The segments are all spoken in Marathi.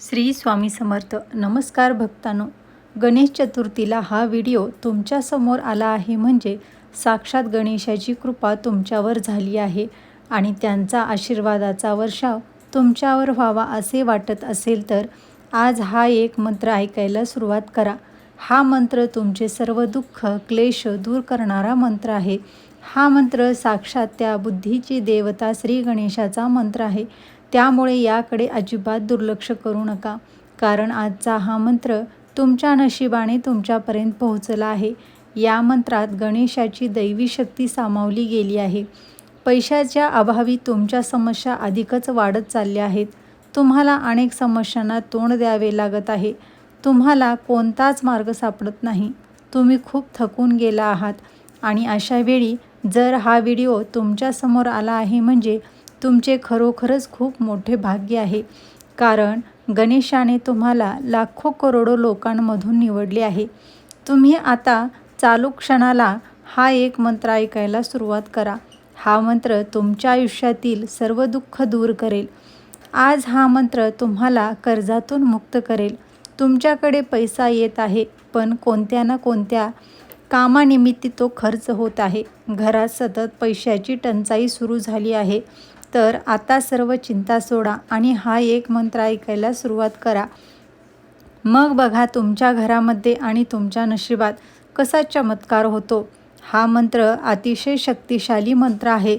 श्री स्वामी समर्थ. नमस्कार भक्तांनो. गणेश चतुर्थीला हा व्हिडिओ तुमच्यासमोर आला आहे म्हणजे साक्षात गणेशाची कृपा तुमच्यावर झाली आहे आणि त्यांचा आशीर्वादाचा वर्षाव तुमच्यावर व्हावा असे वाटत असेल तर आज हा एक मंत्र ऐकायला सुरुवात करा. हा मंत्र तुमचे सर्व दुःख क्लेश दूर करणारा मंत्र आहे. हा मंत्र साक्षात त्या बुद्धीची देवता श्री गणेशाचा मंत्र आहे. त्यामुळे याकडे अजिबात दुर्लक्ष करू नका. कारण आजचा हा मंत्र तुमच्या नशिबाने तुमच्यापर्यंत पोहोचला आहे. या मंत्रात गणेशाची दैवी शक्ती सामावली गेली आहे. पैशाच्या अभावी तुमच्या समस्या अधिकच वाढत चालल्या आहेत. तुम्हाला अनेक समस्यांना तोंड द्यावे लागत आहे. तुम्हाला कोणताच मार्ग सापडत नाही. तुम्ही खूप थकून गेला आहात. आणि अशा वेळी जर हा व्हिडिओ तुमच्यासमोर आला आहे म्हणजे तुमचे खरोखरच खूप मोठे भाग्य आहे. कारण गणेशाने तुम्हाला लाखो करोडो लोकांमधून निवडले आहे. तुम्ही आता चालू क्षणाला हा एक मंत्र ऐकायला सुरुवात करा. हा मंत्र तुमच्या आयुष्यातील सर्व दुःख दूर करेल. आज हा मंत्र तुम्हाला कर्जातून मुक्त करेल. तुमच्याकडे पैसा येत आहे पण कोणत्या ना कोणत्या कामानिमित्त तो खर्च होत आहे. घरात सतत पैशाची टंचाई सुरू झाली आहे. तर आता सर्व चिंता सोडा आणि हा एक मंत्र ऐकायला सुरुवात करा. मग बघा तुमच्या घरामध्ये आणि तुमच्या नशिबात कसा चमत्कार होतो. हा मंत्र अतिशय शक्तिशाली मंत्र आहे.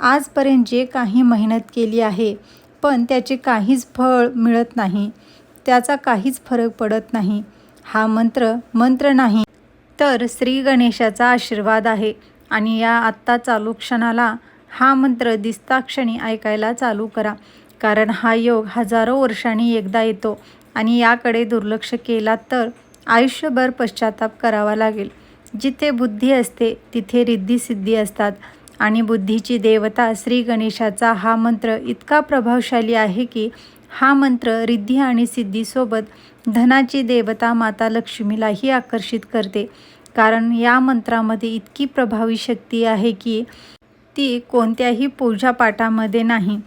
आजपर्यंत जे काही मेहनत केली आहे पण त्याचे काहीच फळ मिळत नाही. त्याचा काहीच फरक पडत नाही. हा मंत्र मंत्र नाही. तर श्री गणेशाचा आशीर्वाद आहे आणि या आत्ता चालू क्षणाला हा मंत्र दिसताक्षणी ऐकायला चालू करा. कारण हा योग हजारो वर्षांनी एकदा येतो आणि याकडे दुर्लक्ष केला तर आयुष्यभर पश्चाताप करावा लागेल. जिथे बुद्धी असते तिथे रिद्धी असतात. आणि बुद्धीची देवता श्री गणेशाचा हा मंत्र इतका प्रभावशाली आहे की हा मंत्र रिद्धी आणि सिद्धीसोबत धनाची देवता माता लक्ष्मीलाही आकर्षित करते. कारण या मंत्रामध्ये इतकी प्रभावी शक्ती आहे की ती कोणत्याही पूजापाठामध्ये नाही.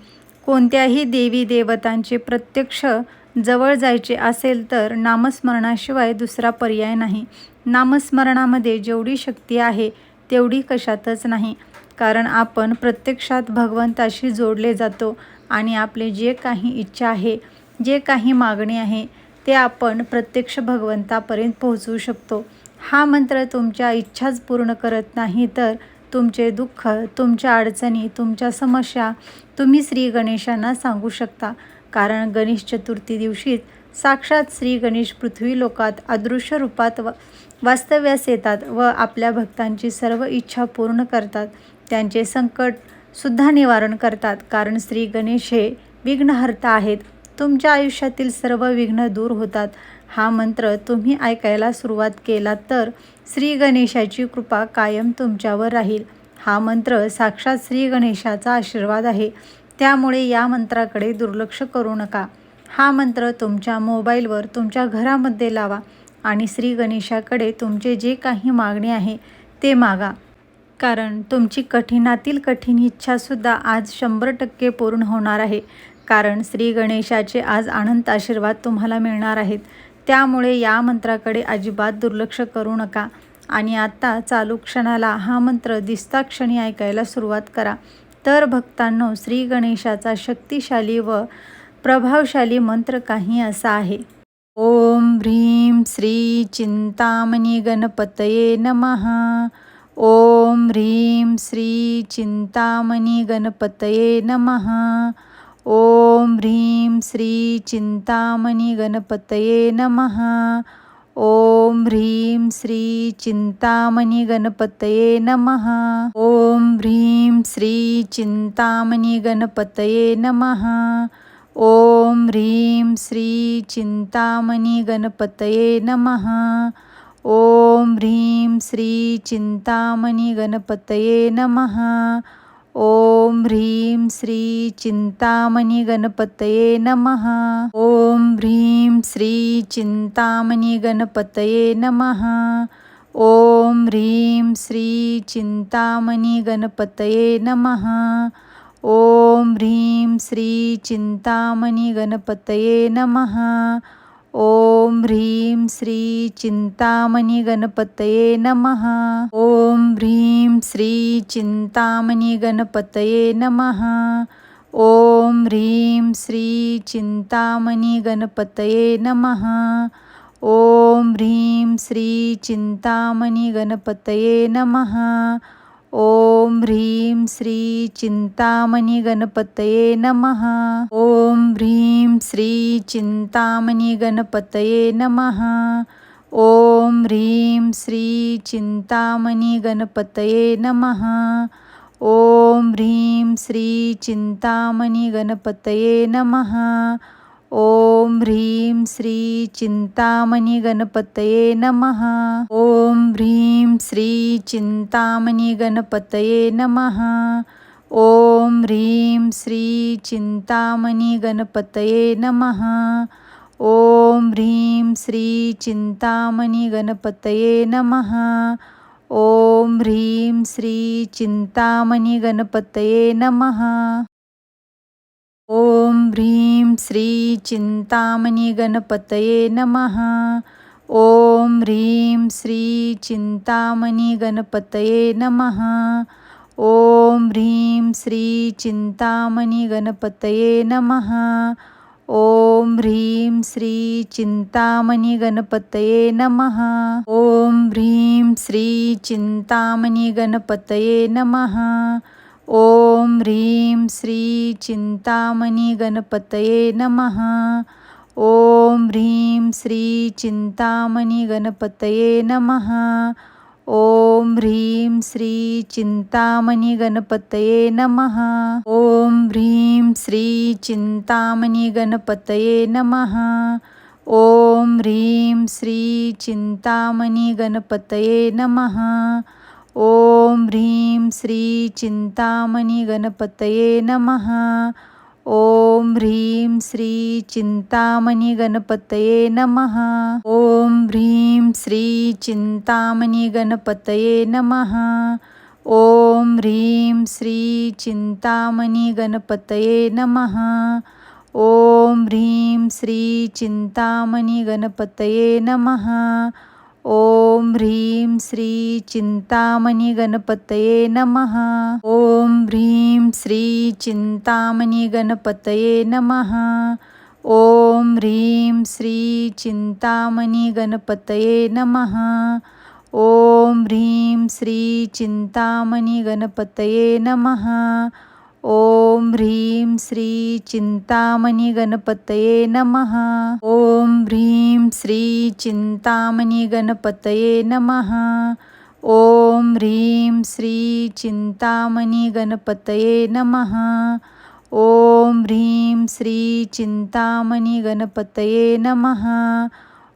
कोणत्याही देवी देवतांचे प्रत्यक्ष जवळ जायचे असेल तर नामस्मरणाशिवाय दुसरा पर्याय नाही. नामस्मरणामध्ये जेवढी शक्ती आहे तेवढी कशातच नाही. कारण आपण प्रत्यक्षात भगवंताशी जोडले जातो आणि आपले जे काही इच्छा आहे जे काही मागणी आहे ते आपण प्रत्यक्ष भगवंतापर्यंत पोहोचवू शकतो. हा मंत्र तुमच्या इच्छाच पूर्ण करत नाही तर तुमचे दुःख तुमच्या अडचणी तुमच्या समस्या तुम्ही श्री गणेशांना सांगू शकता. कारण गणेश चतुर्थी दिवशीच साक्षात श्री गणेश पृथ्वी लोकात अदृश्य रूपात व वास्तव्यास येतात व आपल्या भक्तांची सर्व इच्छा पूर्ण करतात. त्यांचे संकटसुद्धा निवारण करतात. कारण श्री गणेश हे विघ्नहर्ता आहेत. तुमच्या आयुष्यातील सर्व विघ्न दूर होतात. हा मंत्र तुम्ही ऐकायला सुरुवात केलात तर श्री गणेशाची कृपा कायम तुमच्यावर राहील. हा मंत्र साक्षात श्री गणेशाचा आशीर्वाद आहे. त्यामुळे या मंत्राकडे दुर्लक्ष करू नका. हा मंत्र तुमच्या मोबाईलवर तुमच्या घरामध्ये लावा आणि श्री गणेशाकडे तुमचे जे काही मागणे आहे ते मागा. कारण तुमची कठीणातील कठीण इच्छासुद्धा आज शंभर टक्के पूर्ण होणार आहे. कारण श्री गणेशाचे आज अनंत आशीर्वाद तुम्हाला मिळणार आहेत. त्यामुळे या मंत्राकडे अजिबात दुर्लक्ष करू नका. आणि आत्ता चालू क्षणाला हा मंत्र दिसता क्षणी ऐकायला सुरुवात करा. तर भक्तांनो श्री गणेशाचा शक्तिशाली व प्रभावशाली मंत्र काही असा आहे. ओम ह्रीं श्री चिंतामणी गणपतये नमहा ओम ह्रीं श्री चिंतामणी गणपतये नमहा ओम ह्रीं श्री चिंतामणी गणपतये नमहा ओम ह्रीं श्री चिंतामणी गणपतये नमहा ओम ह्रीं श्री चिंतामणी गणपतये नमहा ओम ह्रीं श्री चिंतामणी गणपतये नमहा ओम ह्रीं श्री चिंतामणी गणपतये नमहा ओम ह्रीं श्री चिंतामणी गणपतये नमहा ओम ह्रीं श्री चिंतामणी गणपतये नमहा ओम ह्रीं श्री चिंतामणी गणपतये नमहा ओम ह्रीं श्री चिंतामणी गणपतये नमः. ओम ह्रीं श्री चिंतामणी गणपतये नमः। ओम ह्रीं श्री चिंतामणी गणपतये नमः। ओम ह्रीं श्री चिंतामणी गणपतये नमः। ओम ह्रीं श्री चिंतामणी गणपतये नमः। ओम ह्रीं श्री चिंतामणी गणपतये नमः। ओम ह्रीं श्री चिंतामणी गणपतये नमः। ओम ह्रीं श्री चिंतामणी गणपतये नमः। ओम ह्रीं श्री चिंतामणी गणपतये नमः। ओम ह्रीं श्री चिंतामणी गणपतये नमः। ओम ह्रीं श्री चिंतामणी गणपतये नमः। ओम ह्रीं श्री चिंतामणी गणपतये नमः। ओम ह्रीं श्री चिंतामणी गणपतये नमः। ओम ह्रीं श्री चिंतामणी गणपतये नमः। ओम ह्रीं श्री चिंतामणी गणपतये नमः। ओम ह्रीं श्री चिंतामणी गणपतये नमः। ओम ह्रीं श्री चिंतामणी गणपतये नमः। ओम ह्रीं श्री चिंतामणी गणपतये नमः। ओम ह्रीं श्री चिंतामणी गणपतये नमः। ओम ह्रीं श्री चिंतामणी गणपतये नमः। ओम ह्रीं श्री चिंतामणी गणपतये नमः। ओम ह्रीं श्री चिंतामणी गणपतये नमः। ओम ह्रीं श्री चिंतामणी गणपतये नमः। ओम ह्रीं श्री चिंतामणी गणपतये नमः। ओम ह्रीं श्री चिंतामणी गणपतये नमः। ओम ह्रीं श्री चिंतामणी गणपतये नमः। ओम ह्रीं श्री चिंतामणी गणपतये नमः। ओम ह्रीं श्री चिंतामणी गणपतये नमः। ओम ह्रीं श्री चिंतामणी गणपतये नमः। ओम ह्रीं श्री चिंतामणी गणपतये नमः। ओम ह्रीं श्री चिंतामणी गणपतये नमः। ओम ह्रीं श्री चिंतामणी गणपतये नमः। ओम ह्रीं श्री चिंतामणी गणपतये नमः। ओम ह्रीं श्री चिंतामणी गणपतये नमः। ओम ह्रीं श्री चिंतामणी गणपतये नमः। ओम ह्रीं श्री चिंतामणी गणपतये नमः। ओम ह्रीं श्री चिंतामणी गणपतये नमः।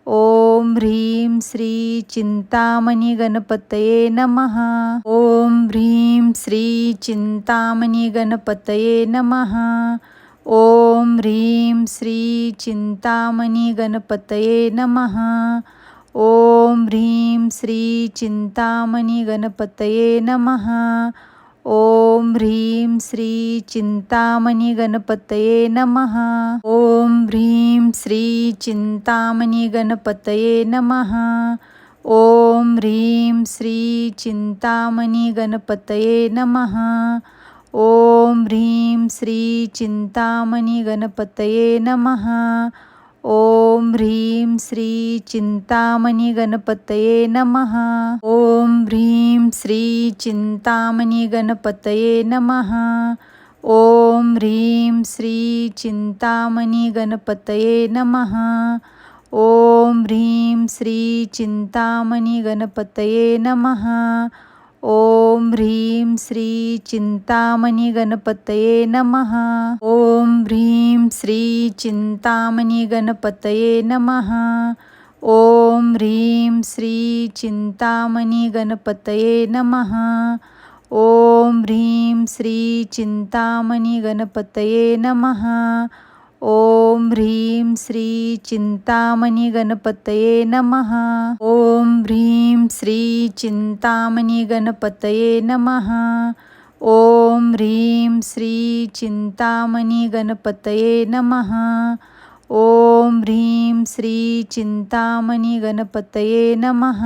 ओम ह्रीं श्री चिंतामणी गणपतये नमः। ओम ह्रीं श्री चिंतामणी गणपतये नमः। ओम ह्रीं श्री चिंतामणी गणपतये नमः। ओम ह्रीं श्री चिंतामणी गणपतये नमः। ओम ह्रीं श्री चिंतामणी गणपतये नमः। ओम ह्रीं श्री चिंतामणी गणपतये नमः। ओम ह्रीं श्री चिंतामणी गणपतये नमः। ओम ह्रीं श्री चिंतामणी गणपतये नमः। ओम ह्रीं श्री चिंतामणी गणपतये नमः। ओम ह्रीं श्री चिंतामणी गणपतये नमः। ओम ह्रीं श्री चिंतामणी गणपतये नमः। ओम ह्रीं श्री चिंतामणी गणपतये नमः। ओम ह्रीं श्री चिंतामणी गणपतये नमः। ओम ह्रीं श्री चिंतामणी गणपतये नमः। ओम ह्रीं श्री चिंतामणी गणपतये नमः। ओम ह्रीं श्री चिंतामणी गणपतये नमः। ओम ह्रीं श्री चिंतामणी गणपतये नमः। ओम ह्रीं श्री चिंतामणी गणपतये नमः। ओम ह्रीं श्री चिंतामणी गणपतये नमः। ओम ह्रीं श्री चिंतामणी गणपतये नमः।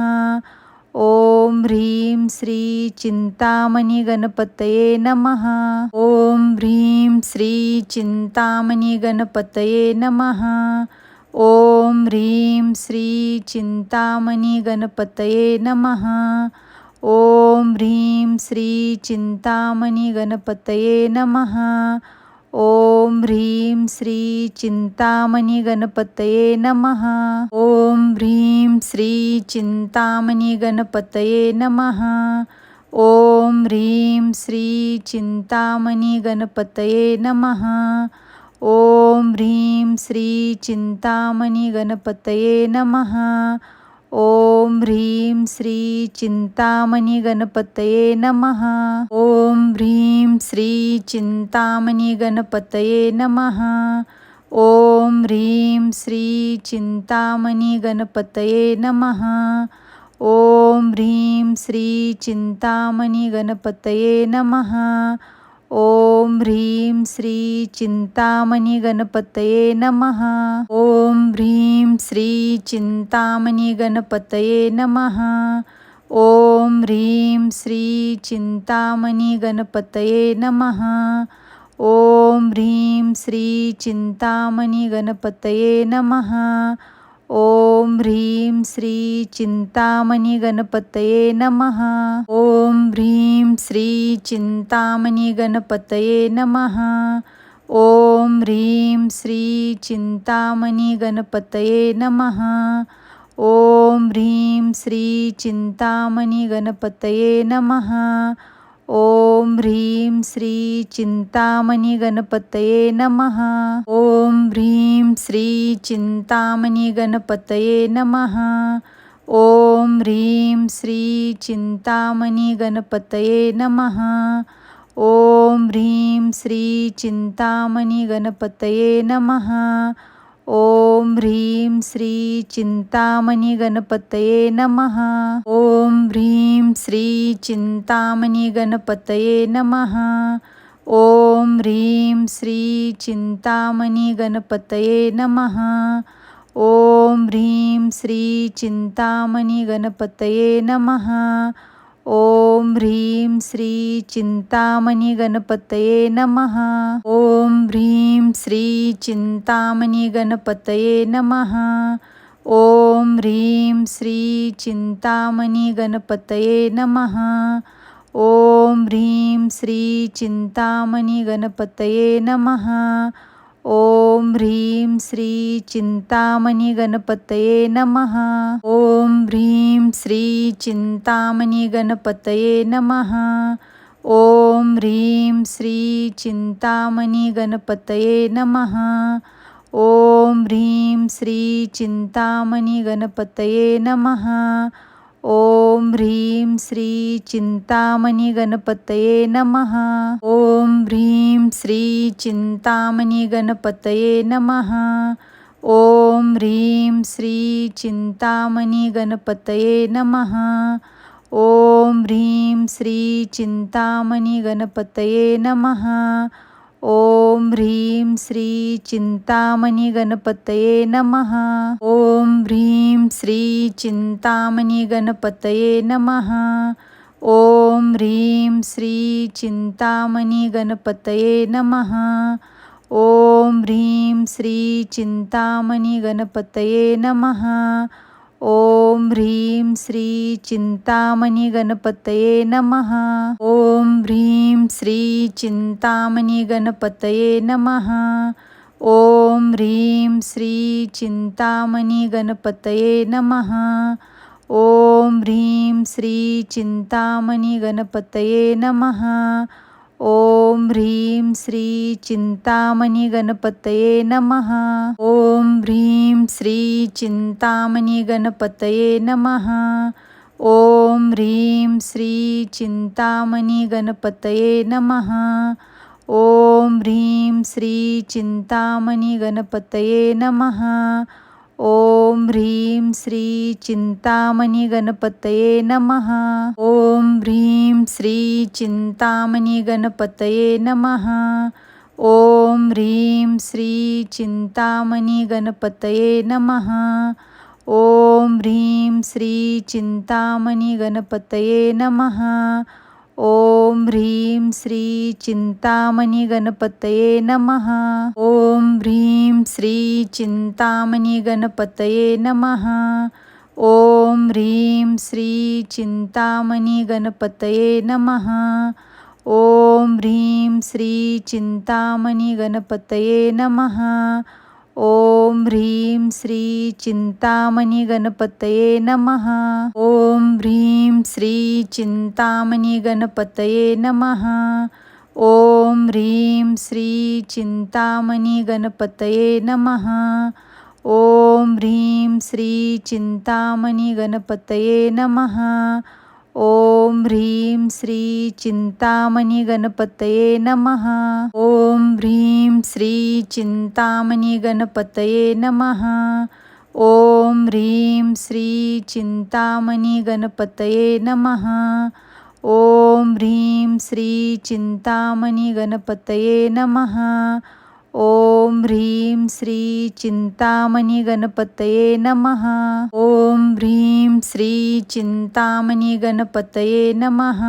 ओम ह्रीं श्री चिंतामणी गणपतये नमः। ओम ह्रीं श्री चिंतामणी गणपतये नमः। ओम ह्रीं श्री चिंतामणी गणपतये नमः। ओम ह्रीं श्री चिंतामणी गणपतये नमः। ओम ह्रीं श्री चिंतामणी गणपतये नमः। ओम ह्रीं श्री चिंतामणी गणपतये नमः। ओम ह्रीं श्री चिंतामणी गणपतये नमः। ओम ह्रीं श्री चिंतामणी गणपतये नमः। ओम ह्रीं श्री चिंतामणी गणपतये नमः। ओम ह्रीं श्री चिंतामणी गणपतये नमः। ओम ह्रीं श्री चिंतामणी गणपतये नमः। ओम ह्रीं श्री चिंतामणी गणपतये नमः। ओम ह्रीं श्री चिंतामणी गणपतये नमः। ओम ह्रीं श्री चिंतामणी गणपतये नमः। ओम ह्रीं श्री चिंतामणी गणपतये नमः। ओम ह्रीं श्री चिंतामणी गणपतये नमः। ओम ह्रीं श्री चिंतामणी गणपतये नमः। ओम ह्रीं श्री चिंतामणी गणपतये नमः। ओम ह्रीं श्री चिंतामणी गणपतये नमः। ओम ह्रीं श्री चिंतामणी गणपतये नमः। ओम ह्रीं श्री चिंतामणी गणपतये नमः। ओम ह्रीं श्री चिंतामणी गणपतये नमः। ओम ह्रीं श्री चिंतामणी गणपतये नमः। ओम ह्रीं श्री चिंतामणी गणपतये नमः। ओम ह्रीं श्री चिंतामणी गणपतये नमः। ओम ह्रीं श्री चिंतामणी गणपतये नमः। ओम ह्रीं श्री चिंतामणी गणपतये नमः। ओम ह्रीं श्री चिंतामणी गणपतये नमः। ओम ह्रीं श्री चिंतामणी गणपतये नमः। ओम ह्रीं श्री चिंतामणी गणपतये नमः। ओम ह्रीं श्री चिंतामणी गणपतये नमः। ओम ह्रीं श्री चिंतामणी गणपतये नमः। ओम ह्रीं श्री चिंतामणी गणपतये नमः। ओम ह्रीं श्री चिंतामणी गणपतये नमः। ओम ह्रीं श्री चिंतामणी गणपतये नमः। ओम ह्रीं श्री चिंतामणी गणपतये नमः। ओम ह्रीं श्री चिंतामणी गणपतये नमः। ओम ह्रीं श्री चिंतामणी गणपतये नमः। ओम ह्रीं श्री चिंतामणी गणपतये नमः। ओम ह्रीं श्री चिंतामणी गणपतये नमः। ओम ह्रीं श्री चिंतामणी गणपतये नमः। ओम ह्रीं श्री चिंतामणी गणपतये नमः। ओम ह्रीं श्री चिंतामणी गणपतये नमः। ओम ह्रीं श्री चिंतामणी गणपतये नमः। ओम ह्रीं श्री चिंतामणी गणपतये नमः। ओम ह्रीं श्री चिंतामणी गणपतये नमः। ओम ह्रीं श्री चिंतामणी गणपतये नमः। ओम ह्रीं श्री चिंतामणी गणपतये नमः। ओम ह्रीं श्री चिंतामणी गणपतये नमः। ओम ह्रीं श्री चिंतामणी गणपतये नमः। ओम ह्रीं श्री चिंतामणी गणपतये नमः। ओम ह्रीं श्री चिंतामणी गणपतये नमः। ओम ह्रीं श्री चिंतामणी गणपतये नमः। ओम ह्रीं श्री चिंतामणी गणपतये नमः। ओम ह्रीं श्री चिंतामणी गणपतये नमः। ओम ह्रीं श्री चिंतामणी गणपतये नमः। ओम ह्रीं श्री चिंतामणी गणपतये नमः। ओम ह्रीं श्री चिंतामणी गणपतये नमः। ओम ह्रीं श्री चिंतामणी गणपतये नमः। ओम ह्रीं श्री चिंतामणी गणपतये नमः। ओम ह्रीं श्री चिंतामणी गणपतये नमः। ओम ह्रीं श्री चिंतामणी गणपतये नमः। ओम ह्रीं श्री चिंतामणी गणपतये नमः। ओम ह्रीं श्री चिंतामणी गणपतये नमः। ओम ह्रीं श्री चिंतामणी गणपतये नमः। ओम ह्रीं श्री चिंतामणी गणपतये नमः। ओम ह्रीं श्री चिंतामणी गणपतये नमः। ओम ह्रीं श्री चिंतामणी गणपतये नमः। ओम ह्रीं श्री चिंतामणी गणपतये नमः। ओम ह्रीं श्री चिंतामणी गणपतये नमः।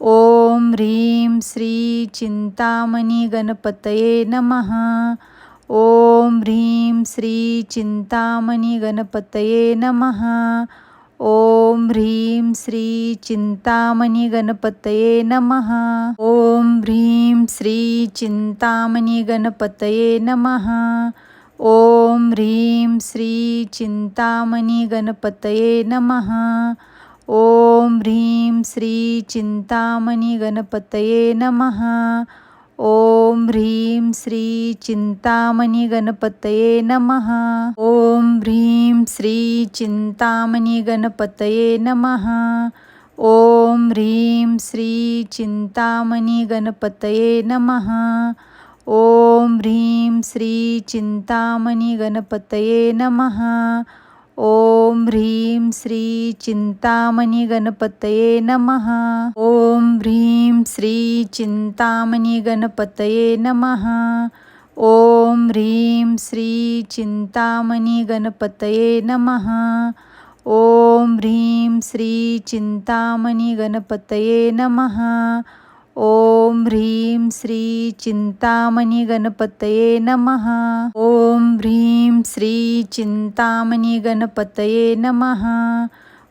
ओम ह्रीं श्री चिंतामणी गणपतये नमः। ओम ह्रीं श्री चिंतामणी गणपतये नमः। ओम ह्रीं श्री चिंतामणी गणपतये नमः। ओम ह्रीं श्री चिंतामणी गणपतये नमः। ओम ह्रीं श्री चिंतामणी गणपतये नमः। ओम ह्रीं श्री चिंतामणी गणपतये नमः। ओम ह्रीं श्री चिंतामणी गणपतये नमः। ओम ह्रीं श्री चिंतामणी गणपतये नमः। ओम ह्रीं श्री चिंतामणी गणपतये नमः। ओम ह्रीं श्री चिंतामणी गणपतये नमः। ओम ह्रीं श्री चिंतामणी गणपतये नमः। ओम ह्रीं श्री चिंतामणी गणपतये नमः। ओम ह्रीं श्री चिंतामणी गणपतये नमः। ओम ह्रीं श्री चिंतामणी गणपतये नमः। ओम ह्रीं श्री चिंतामणी गणपतये नमः। ओम ह्रीं श्री चिंतामणी गणपतये नमः।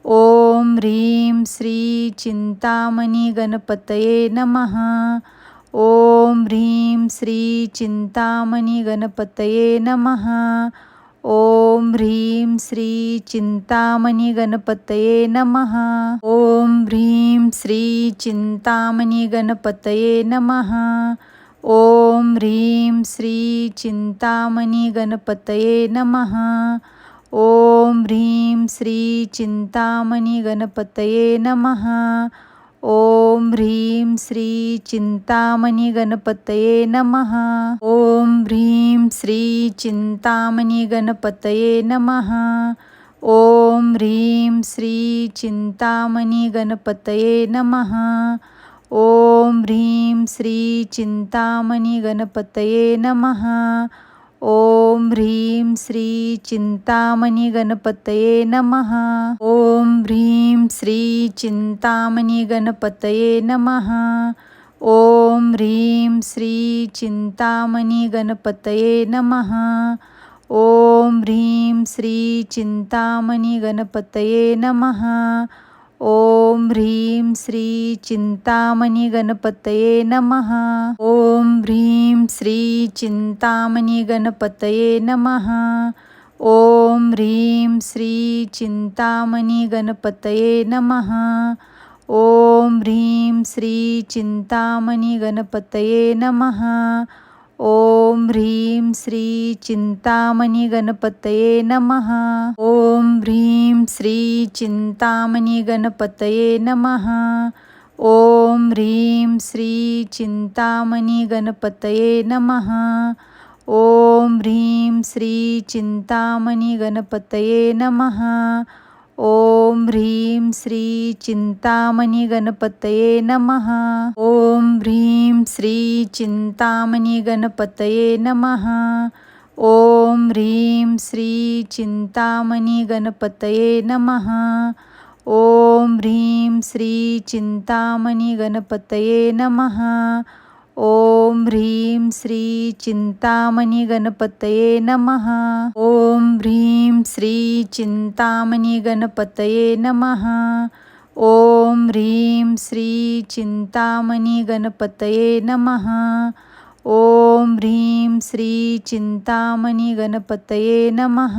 ओम ह्रीं श्री चिंतामणी गणपतये नमः। ओम ह्रीं श्री चिंतामणी गणपतये नमः। ओम ह्रीं श्री चिंतामणी गणपतये नमः। ओम ह्रीं श्री चिंतामणी गणपतये नमः। ओम ह्रीं श्री चिंतामणी गणपतये नमः। ओम ह्रीं श्री चिंतामणी गणपतये नमः। ओम ह्रीं श्री चिंतामणी गणपतये नमः। ओम ह्रीं श्री चिंतामणी गणपतये नमः। ओम ह्रीं श्री चिंतामणी गणपतये नमः। ओम ह्रीं श्री चिंतामणी गणपतये नमः। ओम ह्रीं श्री चिंतामणी गणपतये नमः। ओम ह्रीं श्री चिंतामणी गणपतये नमः। ओम ह्रीं श्री चिंतामणी गणपतये नमः। ओम ह्रीं श्री चिंतामणी गणपतये नमः। ओम ह्रीं श्री चिंतामणी गणपतये नमः। ओम ह्रीं श्री चिंतामणी गणपतये नमः। ओम ह्रीं श्री चिंतामणी गणपतये नमः। ओम ह्रीं श्री चिंतामणी गणपतये नमः। ओम ह्रीं श्री चिंतामणी गणपतये नमः। ओम ह्रीं श्री चिंतामणी गणपतये नमः। ओम ह्रीं श्री चिंतामणी गणपतये नमः। ओम ह्रीं श्री चिंतामणी गणपतये नमः। ओम ह्रीं श्री चिंतामणी गणपतये नमः। ओम ह्रीं श्री चिंतामणी गणपतये नमः। ओम ह्रीं श्री चिंतामणी गणपतये नमः। ओम ह्रीं श्री चिंतामणी गणपतये नमः। ओम ह्रीं श्री चिंतामणी गणपतये नमः। ओम ह्रीं श्री चिंतामणी गणपतये नमः। ओम ह्रीं श्री चिंतामणी गणपतये नमः। ओम ह्रीं श्री चिंतामणी गणपतये नमः।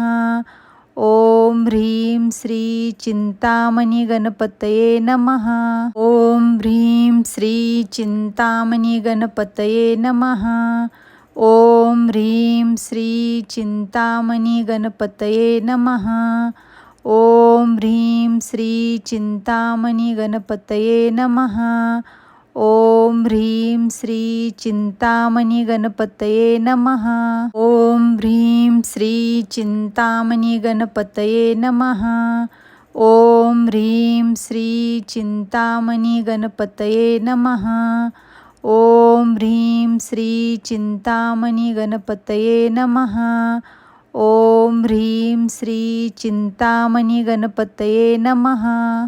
ओम ह्रीं श्री चिंतामणी गणपतये नमः। ओम ह्रीं श्री चिंतामणी गणपतये नमः। ओम ह्रीं श्री चिंतामणी गणपतये नमः। ओम ह्रीं श्री चिंतामणी गणपतये नमः। ओम ह्रीं श्री चिंतामणी गणपतये नमः। ओम ह्रीं श्री चिंतामणी गणपतये नमः। ओम ह्रीं श्री चिंतामणी गणपतये नमः। ओम ह्रीं श्री चिंतामणी गणपतये नमः। ओम ह्रीं श्री चिंतामणी गणपतये नमः।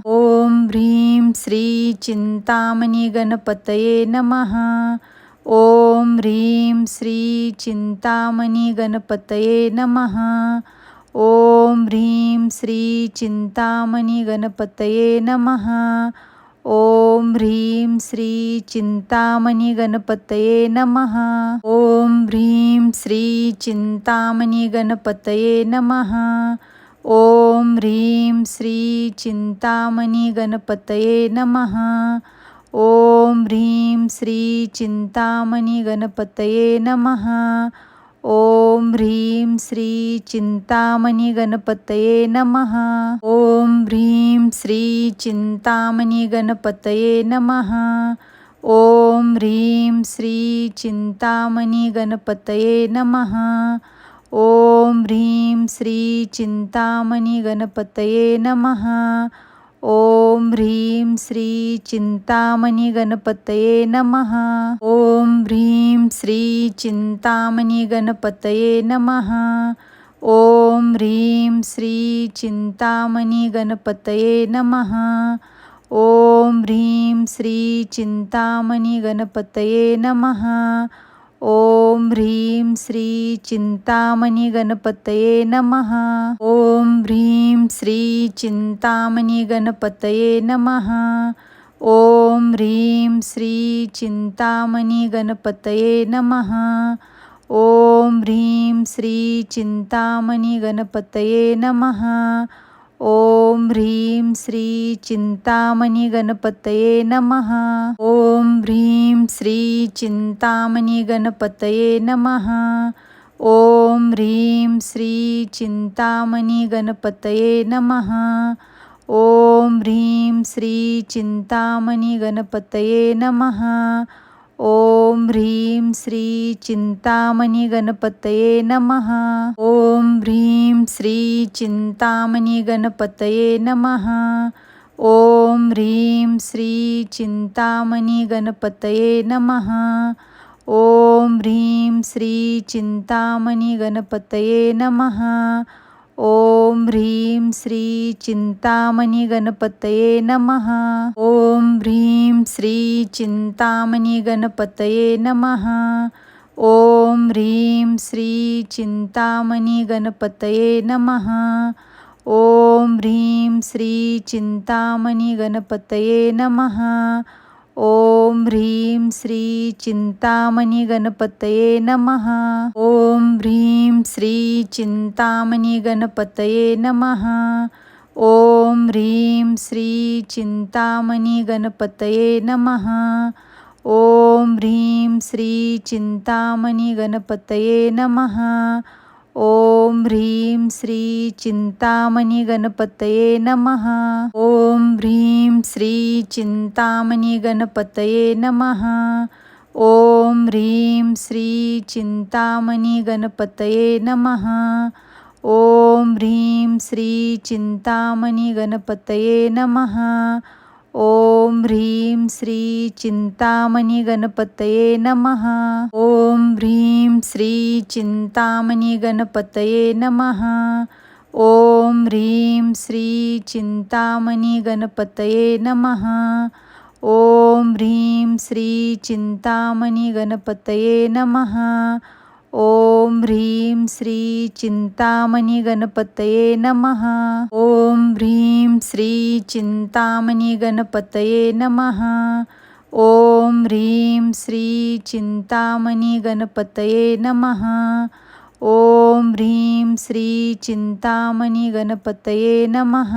ओम ह्रीं श्री चिंतामणी गणपतये नमः। ओम ह्रीं श्री चिंतामणी गणपतये नमः। ओम ह्रीं श्री चिंतामणी गणपतये नमः। ओम ह्रीं श्री चिंतामणी गणपतये नमः। ओम ह्रीं श्री चिंतामणी गणपतये नमः। ओम ह्रीं श्री चिंतामणी गणपतये नमः। ओम ह्रीं श्री चिंतामणी गणपतये नमः। ओम ह्रीं श्री चिंतामणी गणपतये नमः। ओम ह्रीं श्री चिंतामणी गणपतये नमः। ओम ह्रीं श्री चिंतामणी गणपतये नमः। ओम ह्रीं श्री चिंतामणी गणपतये नमः। ओम ह्रीं श्री चिंतामणी गणपतये नमः। ओम ह्रीं श्री चिंतामणी गणपतये नमः। ओम ह्रीं श्री चिंतामणी गणपतये नमः। ओम ह्रीं श्री चिंतामणी गणपतये नमः। ओम ह्रीं श्री चिंतामणी गणपतये नमः। ओम ह्रीं श्री चिंतामणी गणपतये नमः। ओम ह्रीं श्री चिंतामणी गणपतये नमः। ओम ह्रीं श्री चिंतामणी गणपतये नमः। ओम ह्रीं श्री चिंतामणी गणपतये नमः। ओम ह्रीं श्री चिंतामणी गणपतये नमः। ओम ह्रीं श्री चिंतामणी गणपतये नमः। ओम ह्रीं श्री चिंतामणी गणपतये नमः। ओम ह्रीं श्री चिंतामणी गणपतये नमः। ओम ह्रीं श्री चिंतामणी गणपतये नमः। ओम ह्रीं श्री चिंतामणी गणपतये नमः। ओम ह्रीं श्री चिंतामणी गणपतये नमः। ओम ह्रीं श्री चिंतामणी गणपतये नमः। ओम ह्रीं श्री चिंतामणी गणपतये नमः। ओम ह्रीं श्री चिंतामणी गणपतये नमः। ओम ह्रीं श्री चिंतामणी गणपतये नमः। ओम ह्रीं श्री चिंतामणी गणपतये नमः। ओम ह्रीं श्री चिंतामणी गणपतये नमः। ओम ह्रीं श्री चिंतामणी गणपतये नमः। ओम ह्रीं श्री चिंतामणी गणपतये नमः। ओम ह्रीं श्री चिंतामणी गणपतये नमः। ओम ह्रीं श्री चिंतामणी गणपतये नमः। ओम ह्रीं श्री चिंतामणी गणपतये नमः। ओम ह्रीं श्री चिंतामणी गणपतये नमः। ओम ह्रीं श्री चिंतामणी गणपतये नमः। ओम ह्रीं श्री चिंतामणी गणपतये नमः। ओम ह्रीं श्री चिंतामणी गणपतये नमः। ओम ह्रीं श्री चिंतामणी गणपतये नमः। ओम ह्रीं श्री चिंतामणी गणपतये नमः। ओम ह्रीं श्री चिंतामणी गणपतये नमः। ओम ह्रीं श्री चिंतामणी गणपतये नमः। ओम ह्रीं श्री चिंतामणी गणपतये नमः।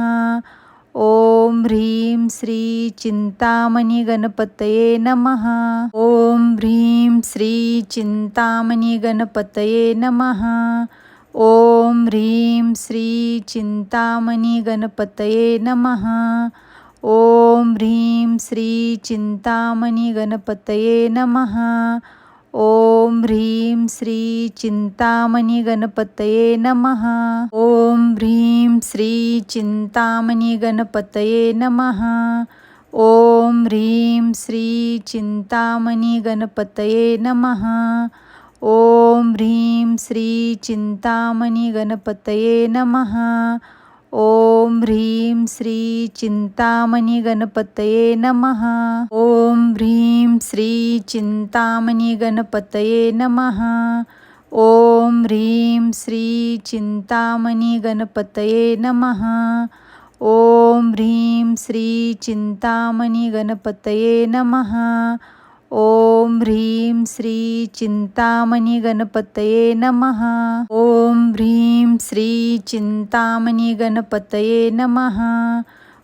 ओम ह्रीं श्री चिंतामणी गणपतये नमः। ओम ह्रीं श्री चिंतामणी गणपतये नमः। ओम ह्रीं श्री चिंतामणी गणपतये नमः। ओम ह्रीं श्री चिंतामणी गणपतये नमः। ओम ह्रीं श्री चिंतामणी गणपतये नमः। ओम ह्रीं श्री चिंतामणी गणपतये नमः। ओम ह्रीं श्री चिंतामणी गणपतये नमः। ओम ह्रीं श्री चिंतामणी गणपतये नमः। ओम ह्रीं श्री चिंतामणी गणपतये नमः। ओम ह्रीं श्री चिंतामणी गणपतये नमः। ओम ह्रीं श्री चिंतामणी गणपतये नमः। ओम ह्रीं श्री चिंतामणी गणपतये नमः। ओम ह्रीं श्री चिंतामणी गणपतये नमः। ओम ह्रीं श्री चिंतामणी गणपतये नमः।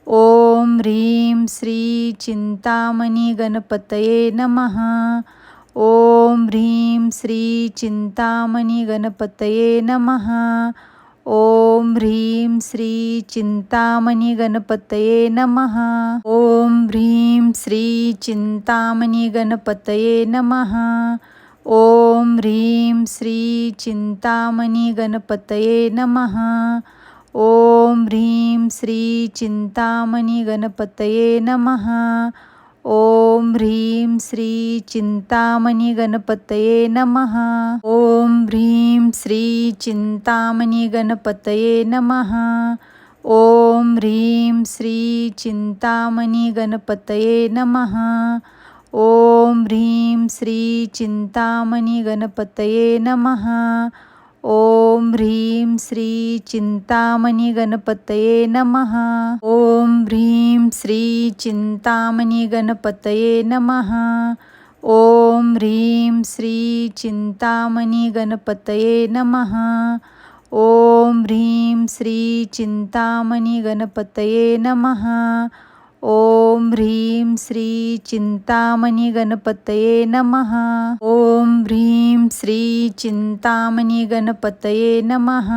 ओम ह्रीं श्री चिंतामणी गणपतये नमः। ओम ह्रीं श्री चिंतामणी गणपतये नमः। ओम ह्रीं श्री चिंतामणी गणपतये नमः। ओम ह्रीं श्री चिंतामणी गणपतये नमः। ओम ह्रीं श्री चिंतामणी गणपतये नमः। ओम ह्रीं श्री चिंतामणी गणपतये नमः। ओम ह्रीं श्री चिंतामणी गणपतये नमः। ओम ह्रीं श्री चिंतामणी गणपतये नमः। ओम ह्रीं श्री चिंतामणी गणपतये नमः। ओम ह्रीं श्री चिंतामणी गणपतये नमः। ओम ह्रीं श्री चिंतामणी गणपतये नमः। ओम ह्रीं श्री चिंतामणी गणपतये नमः। ओम ह्रीं श्री चिंतामणी गणपतये नमः। ओम ह्रीं श्री चिंतामणी गणपतये नमः। ओम ह्रीं श्री चिंतामणी गणपतये नमः। ओम ह्रीं श्री चिंतामणी गणपतये नमः।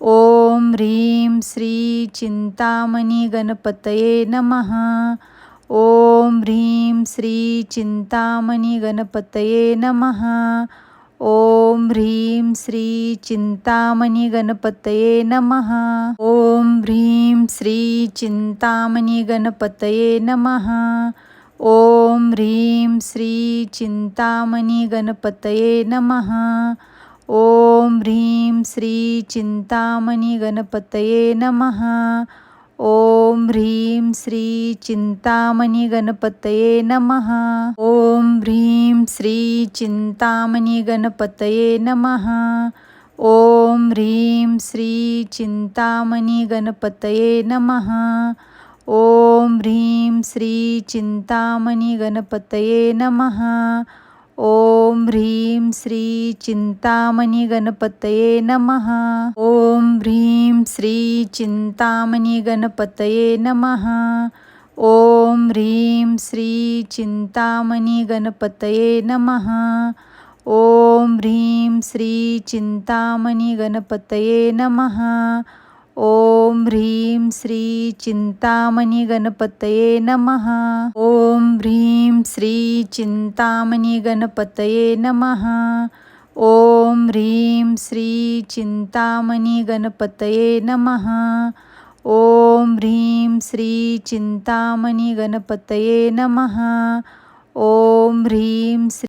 ओम ह्रीं श्री चिंतामणी गणपतये नमः। ओम ह्रीं श्री चिंतामणी गणपतये नमः। ओम ह्रीं श्री चिंतामणी गणपतये नमः। ओम ह्रीं श्री चिंतामणी गणपतये नमः। ओम ह्रीं श्री चिंतामणी गणपतये नमः। ओम ह्रीं श्री चिंतामणी गणपतये नमः। ओम ह्रीं श्री चिंतामणी गणपतये नमः। ओम ह्रीं श्री चिंतामणी गणपतये नमः। ओम ह्रीं श्री चिंतामणी गणपतये नमः। ओम ह्रीं श्री चिंतामणी गणपतये नमः। ओम ह्रीं श्री चिंतामणी गणपतये नमः। ओम ह्रीं श्री चिंतामणी गणपतये नमः। ओम ह्रीं श्री चिंतामणी गणपतये नमः। ओम ह्रीं श्री चिंतामणी गणपतये नमः। ओम ह्रीं श्री चिंतामणी गणपतये नमः। ओम ह्रीं श्री चिंतामणी गणपतये नमः। ओम ह्रीं श्री चिंतामणी गणपतये नमः। ओम ह्रीं श्री चिंतामणी गणपतये नमः। ओम ह्रीं श्री